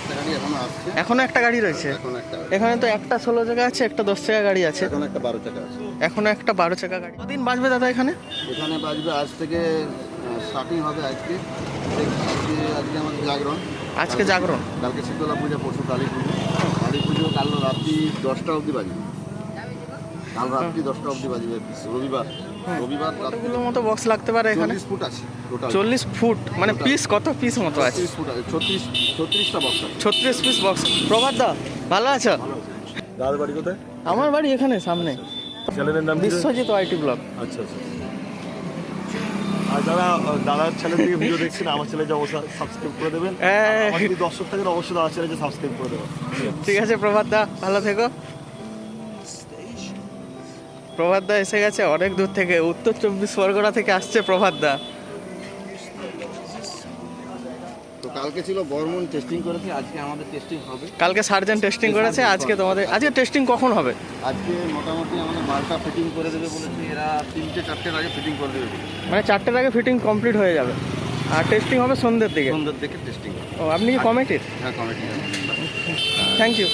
একটা গাড়ি এখনও আসছে। এখনও একটা গাড়ি রয়েছে? এখন একটা এখানে তো একটা ষোলো চাকা আছে একটা দশ চাকা গাড়ি আছে। এখন একটা বারো চাকা আছে। এখনও একটা বারো চাকা গাড়ি। কদিন বাঁচবে দাদা এখানে? এখানে বাঁচবে আজ থেকে স্টার্টিং হবে আজকে। আজকে আজকে আমাদের জাগরণ। আজকে জাগরণ? কালকে শীতলা পূজা পরশু কালী পুজো। কালী পুজো কাল রাত্রি দশটা অবধি বাজবে। কাল রাত্রি দশটা অবধি বাজবে রবিবার। রবিবার রাত্রি। কতগুলো মতো বক্স লাগতে পারে এখানে? চল্লিশ ফুট আছে টোটাল চল্লিশ ফুট? মানে পিস কত পিস মতো আছে? ফুট আছে ছত্রিশ ছত্রিশটা বক্স আছে। ছত্রিশ পিস বক্স প্রভাত দা ভালো আছো? দাদার বাড়ি কোথায়? আমার বাড়ি এখানে সামনে। চ্যানেলের নাম কি? বিশ্বজিৎ আইটি ব্লগ আচ্ছা আচ্ছা। আর যারা আহ, দাদার চ্যানেল থেকে ভিডিও দেখছেন আমার চ্যানেলে অবশ্যই সাবস্ক্রাইব করে দেবেন। হ্যাঁ। আমার যদি দর্শক থাকেন অবশ্যই দাদার চ্যানেলে সাবস্ক্রাইব করে দেবেন। ঠিক আছে প্রভাত দা ভালো থেকো। প্রভাত দা এসে গেছে অনেক দূর থেকে উত্তর চব্বিশ পরগনা থেকে আসছে প্রভাত দা তো কালকে ছিল বর্মন টেস্টিং করেছে আজকে আমাদের টেস্টিং হবে। কালকে সার্জন টেস্টিং করেছে আজকে তোমাদের আজকে টেস্টিং কখন হবে? আজকে মোটামুটি আমাদের মালটা ফিটিং করে দেবে বলেছে এরা তিনটে চারটের আগে ফিটিং করে দেবে মানে চারটের আগে ফিটিং কমপ্লিট হয়ে যাবে। আর টেস্টিং হবে সন্ধ্যের দিকে। সন্ধ্যের দিকে টেস্টিং ও আপনি কি কমিটির হ্যাঁ কমিটি থ্যাংক ইউ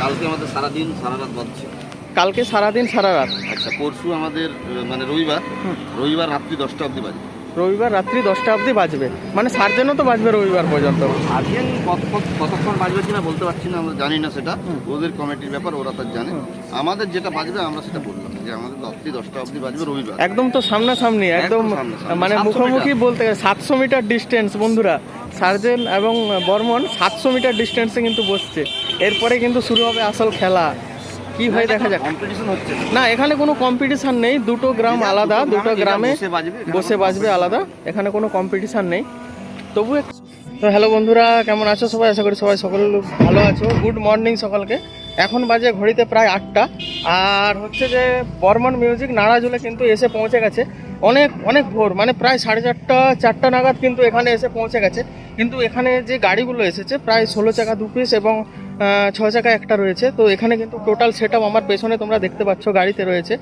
কালকে আমাদের সারাদিন সারা রাত বাজছে। কালকে সারাদিন সারা রাত। আচ্ছা পরশু আমাদের মানে রবিবার রবিবার রাত্রি দশটা অবধি বাজে রবিবার রাত্রি দশটা অবধি বাজবে। মানে সার্জেনও তো বাজবে রবিবার পর্যন্ত। আজকে কত- কতক্ষণ বাজবে কিনা বলতে পারছি না আমরা জানি না সেটা। ওদের কমিটির ব্যাপার ওরা তার জানে। আমাদের যেটা বাজবে আমরা সেটা বললাম যে আমাদের রাত্রি দশটা অবধি বাজবে রবিবার। একদম তো সামনাসামনি একদম মানে 700 মুখোমুখি বলতে গেলে সাতশো মিটার ডিস্টেন্স বন্ধুরা। সার্জেন এবং বর্মন সাতশো মিটার ডিস্টেন্সে কিন্তু বসছে। এরপরে কিন্তু শুরু হবে আসল খেলা। কি হয় দেখা যাক। কম্পিটিশন হচ্ছে। না। এখানে কোনো কম্পিটিশন নেই দুটো গ্রাম আলাদা দুটো গ্রামে বসে বাজবে এখানে বসে বাজবে আলাদা এখানে কোনো কম্পিটিশন নেই। তবু তো হ্যালো বন্ধুরা কেমন আছো সবাই? আশা করি সবাই সকল ভালো আছো। গুড মর্নিং সকলকে। এখন বাজে ঘড়িতে প্রায় আটটা। আর হচ্ছে যে বর্মন মিউজিক নাড়াজুলে কিন্তু এসে পৌঁছে গেছে। অনেক অনেক ভোর মানে প্রায় সাড়ে চারটা চারটা নাগাদ কিন্তু এখানে এসে পৌঁছে গেছে। কিন্তু এখানে যে গাড়িগুলো এসেছে, প্রায় ষোলো চাকা দু পিস এবং ছ চাকা একটা রয়েছে। তো এখানে কিন্তু টোটাল সেট আমার পেছনে তোমরা দেখতে পাচ্ছ গাড়িতে রয়েছে।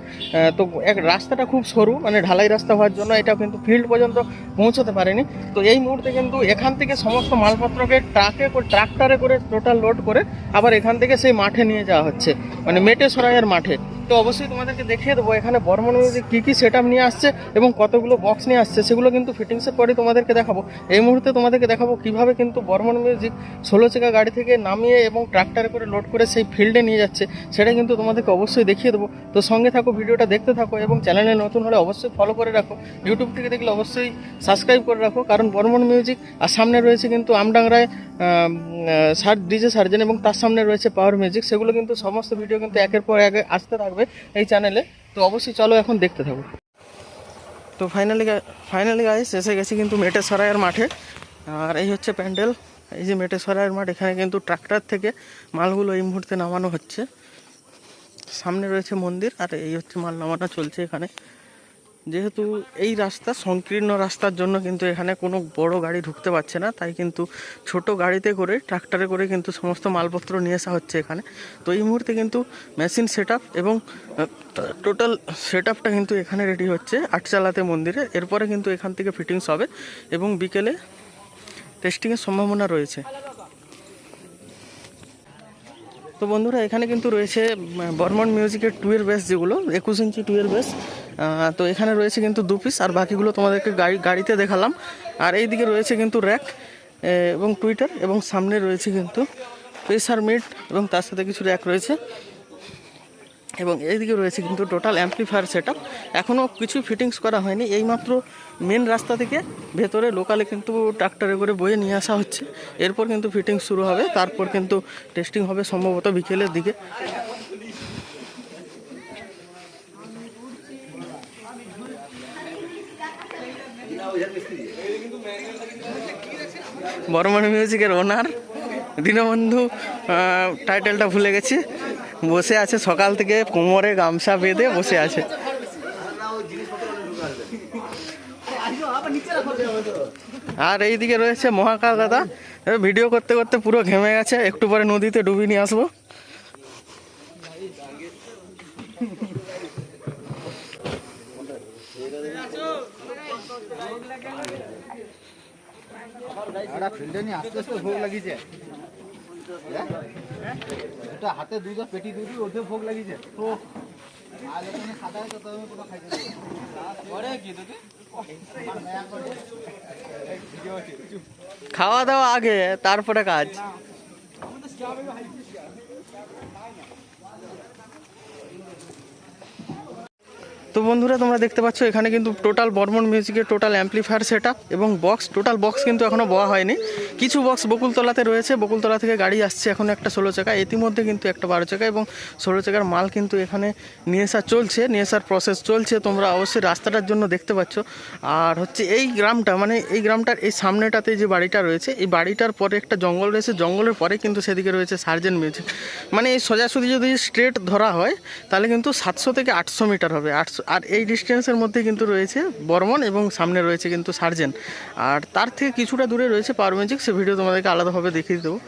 তো এক রাস্তাটা খুব সরু মানে ঢালাই রাস্তা হওয়ার জন্য এটা কিন্তু ফিল্ড পর্যন্ত পৌঁছতে পারেনি। তো এই মুহূর্তে কিন্তু এখান থেকে সমস্ত মালপত্রকে ট্রাকে ট্রাক্টরে করে টোটাল লোড করে আবার এখান থেকে সেই মাঠে নিয়ে যাওয়া হচ্ছে। মানে মেটে সরাইয়ের মাঠে। তো অবশ্যই তোমাদেরকে দেখিয়ে দেবো এখানে বর্মন মিউজিক কী কী সেট নিয়ে আসছে এবং কতগুলো বক্স নিয়ে আসছে, সেগুলো কিন্তু ফিটিংসের পরে তোমাদেরকে দেখাবো। এই মুহূর্তে তোমাদেরকে দেখাবো কীভাবে কিন্তু বর্মন মিউজিক ষোলো চাকা গাড়ি থেকে নামিয়ে এবং ট্রাক্টরে করে লোড করে সেই ফিল্ডে নিয়ে যাচ্ছে, সেটা কিন্তু তোমাদেরকে অবশ্যই দেখিয়ে দেবো। তো সঙ্গে থাকো, ভিডিওটা দেখতে থাকো এবং চ্যানেলে নতুন হলে অবশ্যই ফলো করে রাখো। ইউটিউব থেকে দেখলে অবশ্যই সাবস্ক্রাইব করে রাখো, কারণ বর্মন মিউজিক, আর সামনে রয়েছে কিন্তু আমডাংরায় সার ডিজে সার্জেন এবং তার সামনে রয়েছে পাওয়ার মিউজিক সেগুলো কিন্তু সমস্ত ভিডিও কিন্তু একের পর এক আসতে থাকবে এই চ্যানেলে তো অবশ্যই চলো এখন দেখতে থাকো। তো ফাইনালি ফাইনালি গাইস এসে গেছি কিন্তু মেটে সরাইয়ের মাঠে। আর এই হচ্ছে প্যান্ডেল। এই যে মেটে সরাইয়ের মাঠ, এখানে কিন্তু ট্রাক্টর থেকে মালগুলো এই মুহূর্তে নামানো হচ্ছে। সামনে রয়েছে মন্দির, আর এই হচ্ছে মাল নামানো চলছে এখানে। যেহেতু এই রাস্তা সংকীর্ণ রাস্তার জন্য কিন্তু এখানে কোনো বড় গাড়ি ঢুকতে পারছে না, তাই কিন্তু ছোট গাড়িতে করে, ট্রাক্টরে করে কিন্তু সমস্ত মালপত্র নিয়ে আসা হচ্ছে এখানে। তো এই মুহূর্তে কিন্তু মেশিন সেট এবং টোটাল সেট কিন্তু এখানে রেডি হচ্ছে আটচালাতে মন্দিরে। এরপরে কিন্তু এখান থেকে ফিটিংস হবে এবং বিকেলে টেস্টিংয়ের সম্ভাবনা রয়েছে। তো বন্ধুরা, এখানে কিন্তু রয়েছে বর্মন মিউজিকের টুয়ের বেস যেগুলো, একুশ ইঞ্চি টুয়ের বেস তো এখানে রয়েছে কিন্তু দু পিস আর বাকিগুলো তোমাদেরকে গাড়ি গাড়িতে দেখালাম। আর এই দিকে রয়েছে কিন্তু র্যাক এবং টুইটার এবং সামনে রয়েছে কিন্তু প্রেসার মিট এবং তার সাথে কিছু র্যাক রয়েছে। এবং এইদিকে রয়েছে কিন্তু টোটাল অ্যাম্পলিফায়ার সেট আপ এখনও কিছু ফিটিংস করা হয়নি, এইমাত্র মেন রাস্তা থেকে ভেতরে লোকালে কিন্তু ট্রাক্টরে করে বয়ে নিয়ে আসা হচ্ছে। এরপর কিন্তু ফিটিংস শুরু হবে, তারপর কিন্তু টেস্টিং হবে সম্ভবত বিকেলের দিকে। বর্মন মিউজিকের ওনার দীনবন্ধু টাইটেলটা ভুলে গেছি। বসে আছে, সকাল থেকে কোমরে গামছা বেঁধে বসে আছে। আর এইদিকে রয়েছে মহাকাল দাদা। ভিডিও করতে করতে পুরো ঘেমে গেছে, একটু পরে নদীতে ডুবি নিয়ে আসব। ফিল্ডে নিয়ে আস্তে আস্তে ভোগ লাগিয়েছে। এটা হাতে দুইটা পেটি দুটি ওঠে ভোগ লাগিয়েছে তো আর কোনো খাইতে কি তোকে? খাওয়া দাওয়া আগে তারপরে কাজ। তো বন্ধুরা, তোমরা দেখতে পাচ্ছ, এখানে কিন্তু টোটাল বর্মন মিউজিকের টোটাল অ্যাম্পলিফায়ার সেট এবং বক্স টোটাল বক্স কিন্তু এখনও বওয়া হয়নি। কিছু বক্স বকুলতলাতে রয়েছে, বকুলতলা থেকে গাড়ি আসছে এখন একটা ষোলো চাকা। ইতিমধ্যে কিন্তু একটা বারো চাকা এবং ষোলো চাকার মাল কিন্তু এখানে নিয়ে আসা চলছে, নিয়ে আসার প্রসেস চলছে। তোমরা অবশ্যই রাস্তাটার জন্য দেখতে পাচ্ছ। আর হচ্ছে এই গ্রামটা মানে এই গ্রামটার এই সামনেটাতে যে বাড়িটা রয়েছে, এই বাড়িটার পরে একটা জঙ্গল রয়েছে। জঙ্গলের পরে কিন্তু সেদিকে রয়েছে সার্জেন্ট মিউজিক মানে এই সোজাসুজি যদি স্ট্রেট ধরা হয়, তাহলে কিন্তু সাতশো থেকে আটশো মিটার হবে। আটশো আর এই ডিস্টেন্সের মধ্যে কিন্তু রয়েছে বর্মন এবং সামনে রয়েছে কিন্তু সার্জেন। আর তার থেকে কিছুটা দূরে রয়েছে পাওয়ার ম্যাজিক সে ভিডিও তোমাদেরকে আলাদাভাবে দেখিয়ে দেবো।